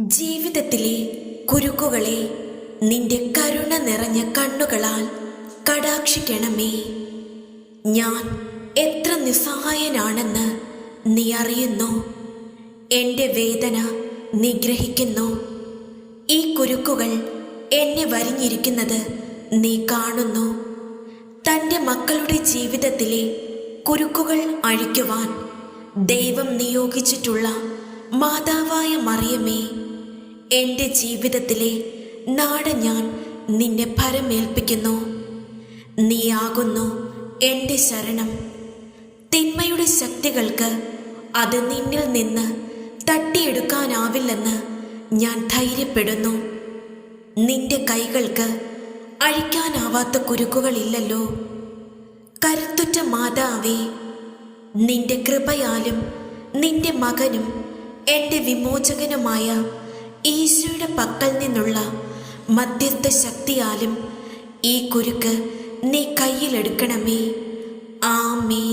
ജീവിതത്തിലെ കുരുക്കുകളെ നിന്റെ കരുണ നിറഞ്ഞ കണ്ണുകളാൽ കടാക്ഷിക്കണമേ. ഞാൻ എത്ര നിസ്സഹായനാണെന്ന് നീ അറിയുന്നു. എന്റെ വേദന നിഗ്രഹിക്കുന്നു. ഈ കുരുക്കുകൾ എന്നെ വരിഞ്ഞിരിക്കുന്നത് നീ കാണുന്നു. തന്റെ മക്കളുടെ ജീവിതത്തിലെ കുരുക്കുകൾ അഴിക്കുവാൻ ദൈവം നിയോഗിച്ചിട്ടുള്ള മാതാവായ മറിയമേ എന്റെ ജീവിതത്തിലെ നാട് ഞാൻ നിന്നെ ഭരമേൽപ്പിക്കുന്നു. നീയാകുന്നു എന്റെ ശരണം. തിന്മയുടെ ശക്തികൾക്ക് അത് നിന്നിൽ നിന്ന് തട്ടിയെടുക്കാനാവില്ലെന്ന് ഞാൻ ധൈര്യപ്പെടുന്നു. നിന്റെ കൈകൾക്ക് അഴിക്കാനാവാത്ത കുരുക്കുകളില്ലല്ലോ. കരുത്തുറ്റ മാതാവേ നിന്റെ കൃപയാലും നിന്റെ മകനും എന്റെ വിമോചകനുമായ ഈശോയുടെ പക്കൽ നിന്നുള്ള മധ്യസ്ഥ ശക്തിയാലും ഈ കുരുക്ക് നീ കയ്യിലെടുക്കണമേ. ആമേ